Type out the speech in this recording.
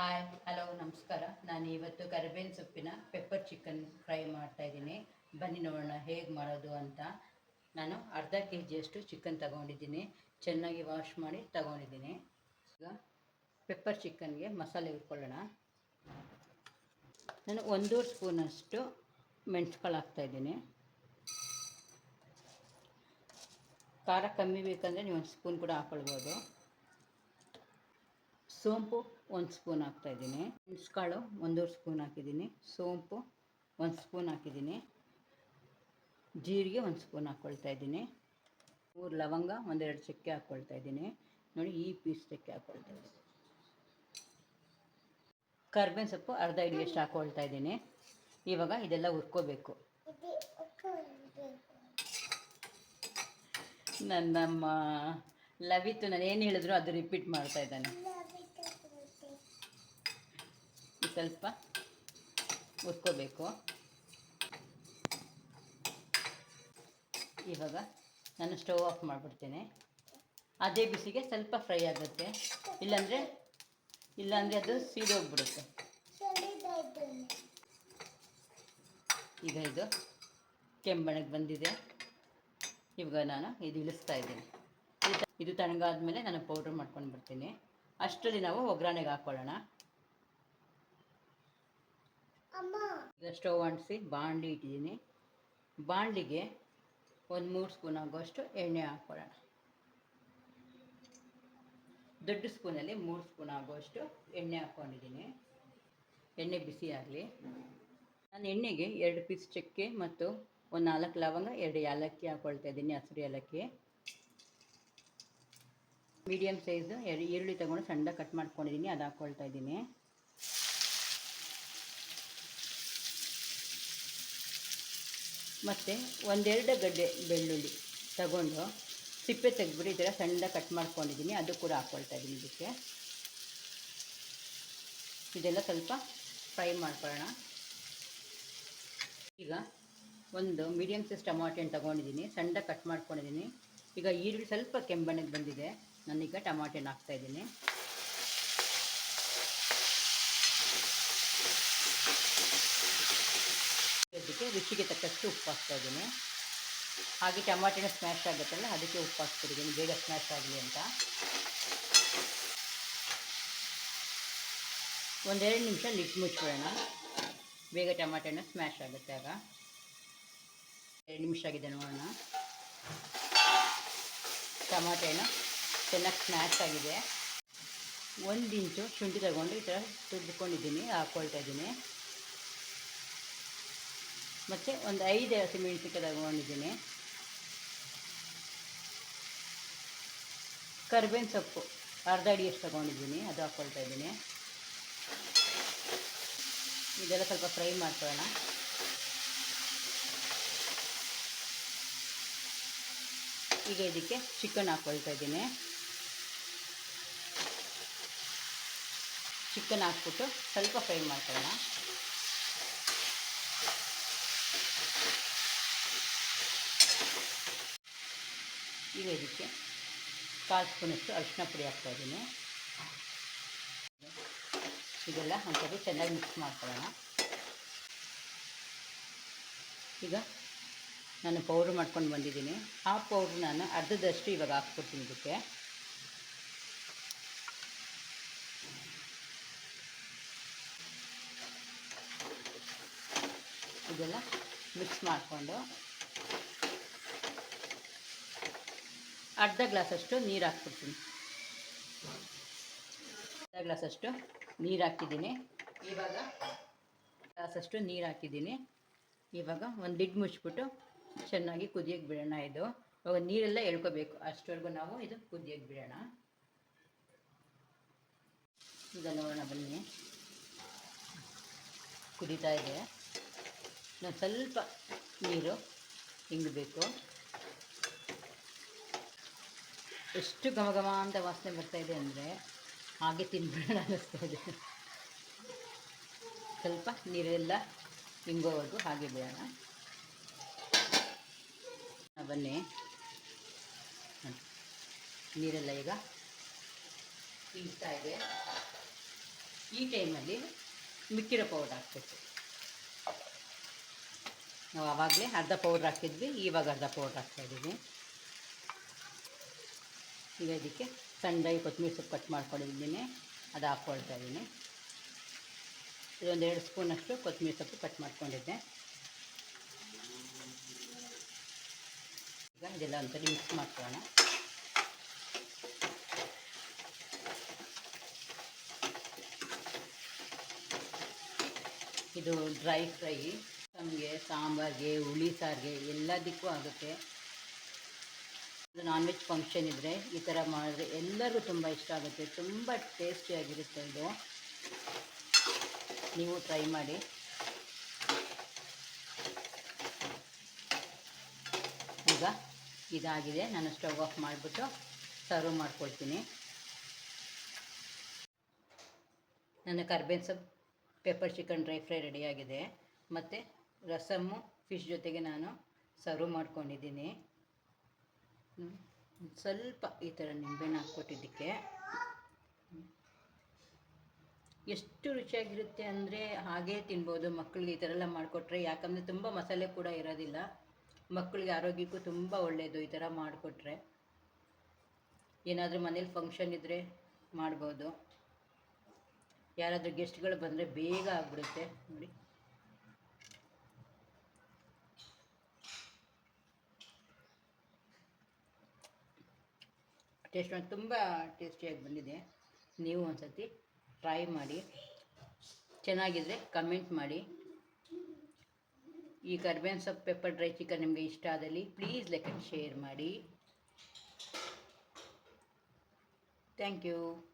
Hi hello ನಮಸ್ಕಾರ. ನಾನು ಇವತ್ತು ಕರಿಬೇವಿನ ಸೊಪ್ಪಿನ ಪೆಪ್ಪರ್ ಚಿಕನ್ ಫ್ರೈ ಮಾಡ್ತಾ ಇದ್ದೀನಿ. ಬನ್ನಿ ನೋಡೋಣ ಹೇಗೆ ಮಾಡೋದು ಅಂತ. ನಾನು ಅರ್ಧ ಕೆ ಜಿಯಷ್ಟು ಚಿಕನ್ ತಗೊಂಡಿದ್ದೀನಿ. ಚೆನ್ನಾಗಿ ವಾಶ್ ಮಾಡಿ ತಗೊಂಡಿದ್ದೀನಿ. ಈಗ ಪೆಪ್ಪರ್ ಚಿಕನ್ಗೆ ಮಸಾಲೆ ಹುರ್ಕೊಳ್ಳೋಣ. ನಾನು ಒಂದೂವರೆ ಸ್ಪೂನಷ್ಟು ಮೆಣಸುಕಾಳು ಹಾಕ್ತಾಯಿದ್ದೀನಿ ಖಾರ ಕಮ್ಮಿ ಬೇಕಂದರೆ ನೀವು ಒಂದು ಸ್ಪೂನ್ ಕೂಡ ಹಾಕ್ಕೊಳ್ಬೋದು ಸೋಂಪು ಒಂದು ಸ್ಪೂನ್ ಹಾಕ್ತಾಯಿದ್ದೀನಿ. ಮೆಣಸುಕಾಳು ಒಂದೂವರೆ ಸ್ಪೂನ್ ಹಾಕಿದ್ದೀನಿ. ಸೋಂಪು ಒಂದು ಸ್ಪೂನ್ ಹಾಕಿದ್ದೀನಿ. ಜೀರಿಗೆ ಒಂದು ಸ್ಪೂನ್ ಹಾಕ್ಕೊಳ್ತಾ ಇದ್ದೀನಿ ಮೂರು ಲವಂಗ, ಒಂದೆರಡು ಚಕ್ಕೆ ಹಾಕ್ಕೊಳ್ತಾ ಇದ್ದೀನಿ ನೋಡಿ ಈ ಪೀಸ್ ಚಕ್ಕೆ ಹಾಕ್ಕೊಳ್ತಾ ಇದ್ದೀನಿ ಕರ್ಬೇವಿನ ಸೊಪ್ಪು ಅರ್ಧ ಹಿಡಿಯಷ್ಟು ಹಾಕ್ಕೊಳ್ತಾ ಇದ್ದೀನಿ ಇವಾಗ ಇದೆಲ್ಲ ಹುರ್ಕೋಬೇಕು. ನನ್ನಮ್ಮ ಲವಿತ್ತು ನಾನು ಏನು ಹೇಳಿದ್ರು ಅದು ರಿಪೀಟ್ ಮಾಡ್ತಾ ಇದ್ದಾನೆ ಸ್ವಲ್ಪ ಹುರ್ಕೋಬೇಕು. ಇವಾಗ ನಾನು ಸ್ಟವ್ ಆಫ್ ಮಾಡಿಬಿಡ್ತೇನೆ. ಅದೇ ಬಿಸಿಗೆ ಸ್ವಲ್ಪ ಫ್ರೈ ಆಗುತ್ತೆ. ಇಲ್ಲಾಂದರೆ ಇಲ್ಲಾಂದರೆ ಅದು ಸೀದೋಗ್ಬಿಡುತ್ತೆ. ಈಗ ಇದು ಕೆಂಬಣಕ್ಕೆ ಬಂದಿದೆ. ಇವಾಗ ನಾನು ಇದು ಇಳಿಸ್ತಾ ಇದ್ದೀನಿ. ಇದು- ತಣ್ಣಗಾದ್ಮೇಲೆ ನಾನು ಪೌಡ್ರ್ ಮಾಡ್ಕೊಂಡು ಬರ್ತೀನಿ ಅಷ್ಟರಲ್ಲಿ ನಾವು ಒಗ್ಗರಣೆಗೆ ಹಾಕ್ಕೊಳ್ಳೋಣ ಈಗ ಸ್ಟವ್ ಅಂಟಿಸಿ ಬಾಣಲಿ ಇಟ್ಟಿದ್ದೀನಿ. ಬಾಣಲಿಗೆ ಒಂದು ಮೂರು ಸ್ಪೂನ್ ಆಗುವಷ್ಟು ಎಣ್ಣೆ ಹಾಕ್ಕೊಳ್ಳೋಣ. ದೊಡ್ಡ ಸ್ಪೂನಲ್ಲಿ ಮೂರು ಸ್ಪೂನ್ ಆಗುವಷ್ಟು ಎಣ್ಣೆ ಹಾಕ್ಕೊಂಡಿದ್ದೀನಿ. ಎಣ್ಣೆ ಬಿಸಿ ಆಗಲಿ. ನಾನು ಎಣ್ಣೆಗೆ ಎರಡು ಪೀಸ್ ಚಕ್ಕೆ ಮತ್ತು ಒಂದು ನಾಲ್ಕು ಲವಂಗ, ಎರಡು ಏಲಕ್ಕಿ ಹಾಕ್ಕೊಳ್ತಾ ಇದ್ದೀನಿ, ಹಸಿರು ಏಲಕ್ಕಿ. ಮೀಡಿಯಮ್ ಸೈಜು ಎರಡು ಈರುಳ್ಳಿ ತಗೊಂಡು ಸಣ್ಣ ಕಟ್ ಮಾಡ್ಕೊಂಡಿದ್ದೀನಿ, ಅದು ಹಾಕ್ಕೊಳ್ತಾ ಇದ್ದೀನಿ. ಮತ್ತು ಒಂದೆರಡು ಗಡ್ಡೆ ಬೆಳ್ಳುಳ್ಳಿ ತಗೊಂಡು ಸಿಪ್ಪೆ ತೆಗೆದ್ಬಿಟ್ಟು ಥರ ಸಣ್ಣ ಕಟ್ ಮಾಡ್ಕೊಂಡಿದ್ದೀನಿ. ಅದು ಕೂಡ ಹಾಕ್ಕೊಳ್ತಾ ಇದ್ದೀನಿ ಇದಕ್ಕೆ. ಇದೆಲ್ಲ ಸ್ವಲ್ಪ ಫ್ರೈ ಮಾಡ್ಕೊಳ್ಳೋಣ. ಈಗ ಒಂದು ಮೀಡಿಯಮ್ ಸೈಜ್ ಹಣ್ಣು ತೊಗೊಂಡಿದ್ದೀನಿ. ಸಣ್ಣ ಕಟ್ ಮಾಡ್ಕೊಂಡಿದ್ದೀನಿ. ಈಗ ಈರುಳ್ಳಿ ಸ್ವಲ್ಪ ಕೆಂಬಣ್ಣಗೆ ಬಂದಿದೆ. ನಾನೀಗ ಟಮಾಟೆನ ಹಾಕ್ತಾಯಿದ್ದೀನಿ ಅದಕ್ಕೆ ರುಚಿಗೆ ತಕ್ಕಷ್ಟು ಉಪ್ಪು ಹಾಕ್ತಾ ಇದ್ದೀನಿ. ಹಾಗೆ ಟಮಾಟಿನ ಸ್ಮ್ಯಾಶ್ ಆಗುತ್ತಲ್ಲ, ಅದಕ್ಕೆ ಉಪ್ಪು ಹಾಕ್ತಿದ್ದೀನಿ ಬೇಗ ಸ್ಮ್ಯಾಶ್ ಆಗಲಿ ಅಂತ. ಒಂದೆರಡು ನಿಮಿಷ ಲಿಟ್ ಮುಚ್ಚಿಬಿಡೋಣ ಬೇಗ ಟಮಾಟೆನ ಸ್ಮ್ಯಾಶ್ ಆಗುತ್ತೆ ಆಗ. ಎರಡು ನಿಮಿಷ ಆಗಿದೆ ನೋಡೋಣ. ಟಮಾಟೆನ ಚೆನ್ನಾಗಿ ಸ್ಮ್ಯಾಶ್ ಆಗಿದೆ. ಒಂದು ಇಂಚು ಶುಂಠಿ ತಗೊಂಡು ಈ ಥರ ತುರ್ದುಕೊಂಡಿದ್ದೀನಿ ಹಾಕ್ಕೊಳ್ತಾ ಇದ್ದೀನಿ. ಮತ್ತು ಒಂದು ಐದು ಹಸಿಮೆಣಸಿನ್ಕಾಯಿ ತಗೊಂಡಿದ್ದೀನಿ. ಕರ್ಬೇವಿನ ಸೊಪ್ಪು, ಅರ್ಧ ಅಡಿಯಷ್ಟು ತಗೊಂಡಿದ್ದೀನಿ, ಅದು ಹಾಕ್ಕೊಳ್ತಾ ಇದ್ದೀನಿ. ಇದೆಲ್ಲ ಸ್ವಲ್ಪ ಫ್ರೈ ಮಾಡ್ಕೊಳ್ಳೋಣ. ಈಗ ಇದಕ್ಕೆ ಚಿಕನ್ ಹಾಕ್ಕೊಳ್ತಾ ಇದ್ದೀನಿ. ಚಿಕನ್ ಹಾಕ್ಬಿಟ್ಟು ಸ್ವಲ್ಪ ಫ್ರೈ ಮಾಡ್ಕೊಳ್ಳೋಣ. ಈಗ ಇದಕ್ಕೆ ಕಾಲು ಸ್ಪೂನಷ್ಟು ಅರಿಶಿನ ಪುಡಿ ಹಾಕ್ತಾಯಿದ್ದೀನಿ. ಇದೆಲ್ಲ ಒಂದ್ಸರಿ ಚೆನ್ನಾಗಿ ಮಿಕ್ಸ್ ಮಾಡ್ಕೊಳ್ಳೋಣ. ಈಗ ನಾನು ಪೌಡ್ರ್ ಮಾಡ್ಕೊಂಡು ಬಂದಿದ್ದೀನಿ. ಆ ಪೌಡ್ರ್ ನಾನು ಅರ್ಧದಷ್ಟು ಇವಾಗ ಹಾಕ್ಕೊಡ್ತೀನಿ ಇದಕ್ಕೆ. ಇದೆಲ್ಲ ಮಿಕ್ಸ್ ಮಾಡಿಕೊಂಡು ಅರ್ಧ ಗ್ಲಾಸಷ್ಟು ನೀರು ಹಾಕ್ಬಿಡ್ತೀನಿ. ಅರ್ಧ ಗ್ಲಾಸಷ್ಟು ನೀರು ಹಾಕಿದ್ದೀನಿ. ಇವಾಗ ಗ್ಲಾಸಷ್ಟು ನೀರು ಹಾಕಿದ್ದೀನಿ. ಇವಾಗ ಒಂದು ಲಿಡ್ ಮುಚ್ಚಿಬಿಟ್ಟು ಚೆನ್ನಾಗಿ ಕುದಿಯೋಕೆ ಬಿಡೋಣ ಇದು. ಇವಾಗ ನೀರೆಲ್ಲ ಎಳ್ಕೋಬೇಕು. ಅಷ್ಟವರೆಗೂ ನಾವು ಇದು ಕುದಿಯೋಕೆ ಬಿಡೋಣ. ಈಗ ನೋಡೋಣ ಬನ್ನಿ. ಕುದೀತಾ ಇದೆ. ನಾನು ಸ್ವಲ್ಪ ನೀರು ಹಿಂಗಬೇಕು ಎಷ್ಟು ಘಮ ಘಮ ಅಂತ ವಾಸನೆ ಬರ್ತಾ ಇದೆ ಅಂದರೆ ಹಾಗೆ ತಿನ್ಬೇಡ ಅನ್ನಿಸ್ತಾ ಇದೆ. ಸ್ವಲ್ಪ ನೀರೆಲ್ಲ ಹಿಂಗೋವರೆಗೂ ಹಾಗೆ ಬಿಡೋಣ ಬನ್ನಿ. ನೀರೆಲ್ಲ ಈಗ ಹಿಂಗ್ತಾ ಇದೆ. ಈ ಟೈಮಲ್ಲಿ ಮಿಕ್ಕಿರೋ ಪೌಡ್ರ್ ಹಾಕ್ಬೇಕು. ನಾವು ಆವಾಗಲೇ ಅರ್ಧ ಪೌಡ್ರ್ ಹಾಕಿದ್ವಿ, ಇವಾಗ ಅರ್ಧ ಪೌಡ್ರ್ ಹಾಕ್ತಾಯಿದ್ದೀವಿ ಈಗ ಇದಕ್ಕೆ ಸಣ್ಣದಾಗಿ ಕೊತ್ತಂಬರಿ ಸೊಪ್ಪು ಕಟ್ ಮಾಡ್ಕೊಂಡಿದ್ದೀನಿ. ಅದು ಹಾಕ್ಕೊಳ್ತಾ ಇದ್ದೀನಿ. ಇದೊಂದು ಎರಡು ಸ್ಪೂನಷ್ಟು ಕೊತ್ತಂಬರಿ ಸೊಪ್ಪು ಕಟ್ ಮಾಡ್ಕೊಂಡಿದ್ದೆ. ಈಗ ಇದೆಲ್ಲ ಒಂದ್ಸರಿ ಮಿಕ್ಸ್ ಮಾಡ್ಕೊಳ್ಳೋಣ. ಇದು ಡ್ರೈ ಫ್ರೈ ನಮಗೆ ಸಾಂಬಾರಿಗೆ, ಹುಳಿ ಸಾರಿಗೆ ಎಲ್ಲದಕ್ಕೂ ಆಗುತ್ತೆ. ನಾನ್ ವೆಜ್ ಫಂಕ್ಷನ್ ಇದ್ದರೆ ಈ ಥರ ಮಾಡಿದ್ರೆ ಎಲ್ಲರಿಗೂ ತುಂಬ ಇಷ್ಟ ಆಗುತ್ತೆ. ತುಂಬ ಟೇಸ್ಟಿಯಾಗಿರುತ್ತೆ ಇದು. ನೀವು ಟ್ರೈ ಮಾಡಿ. ಈಗ ಇದಾಗಿದೆ. ನಾನು ಸ್ಟವ್ ಆಫ್ ಮಾಡಿಬಿಟ್ಟು ಸರ್ವ್ ಮಾಡ್ಕೊಳ್ತೀನಿ. ನನ್ನ ಕರ್ಬೇವಿನ ಸೊಪ್ಪು ಪೆಪ್ಪರ್ ಚಿಕನ್ ಡ್ರೈ ಫ್ರೈ ರೆಡಿಯಾಗಿದೆ ಮತ್ತು ರಸಮ್ಮು ಫಿಶ್ ಜೊತೆಗೆ ನಾನು ಸರ್ವ್ ಮಾಡ್ಕೊಂಡಿದ್ದೀನಿ. ಸ್ವಲ್ಪ ಈ ಥರ ನಿಂಬೆಹಣ್ಣು ಹಾಕ್ಕೊಟ್ಟಿದ್ದಕ್ಕೆ. ಎಷ್ಟು ರುಚಿಯಾಗಿರುತ್ತೆ ಅಂದರೆ ಹಾಗೇ ತಿನ್ಬೋದು. ಮಕ್ಕಳಿಗೆ ಈ ಥರ ಎಲ್ಲ ಮಾಡಿಕೊಟ್ರೆ, ಯಾಕಂದರೆ ತುಂಬ ಮಸಾಲೆ ಕೂಡ ಇರೋದಿಲ್ಲ. ಮಕ್ಕಳಿಗೆ ಆರೋಗ್ಯಕ್ಕೂ ತುಂಬ ಒಳ್ಳೆಯದು ಈ ಥರ ಮಾಡಿಕೊಟ್ರೆ. ಏನಾದರೂ ಮನೇಲಿ ಫಂಕ್ಷನ್ ಇದ್ದರೆ ಮಾಡ್ಬೋದು. ಯಾರಾದರೂ ಗೆಸ್ಟ್ಗಳು ಬಂದರೆ ಬೇಗ ಆಗಿಬಿಡುತ್ತೆ. ನೋಡಿ. ಟೇಸ್ಟ್ ತುಂಬ ಟೇಸ್ಟಿಯಾಗಿ ಬಂದಿದೆ. ನೀವು ಒಂದ್ಸತಿ ಟ್ರೈ ಮಾಡಿ. ಚೆನ್ನಾಗಿದ್ರೆ ಕಮೆಂಟ್ ಮಾಡಿ. ಈ ಕರ್ಬೇವಿನ ಸೊಪ್ಪು ಪೆಪ್ಪರ್ ಡ್ರೈ ಚಿಕನ್ ನಿಮಗೆ ಇಷ್ಟ ಆದಲ್ಲಿ ಪ್ಲೀಸ್ ಲೈಕ್ ಶೇರ್ ಮಾಡಿ. Thank you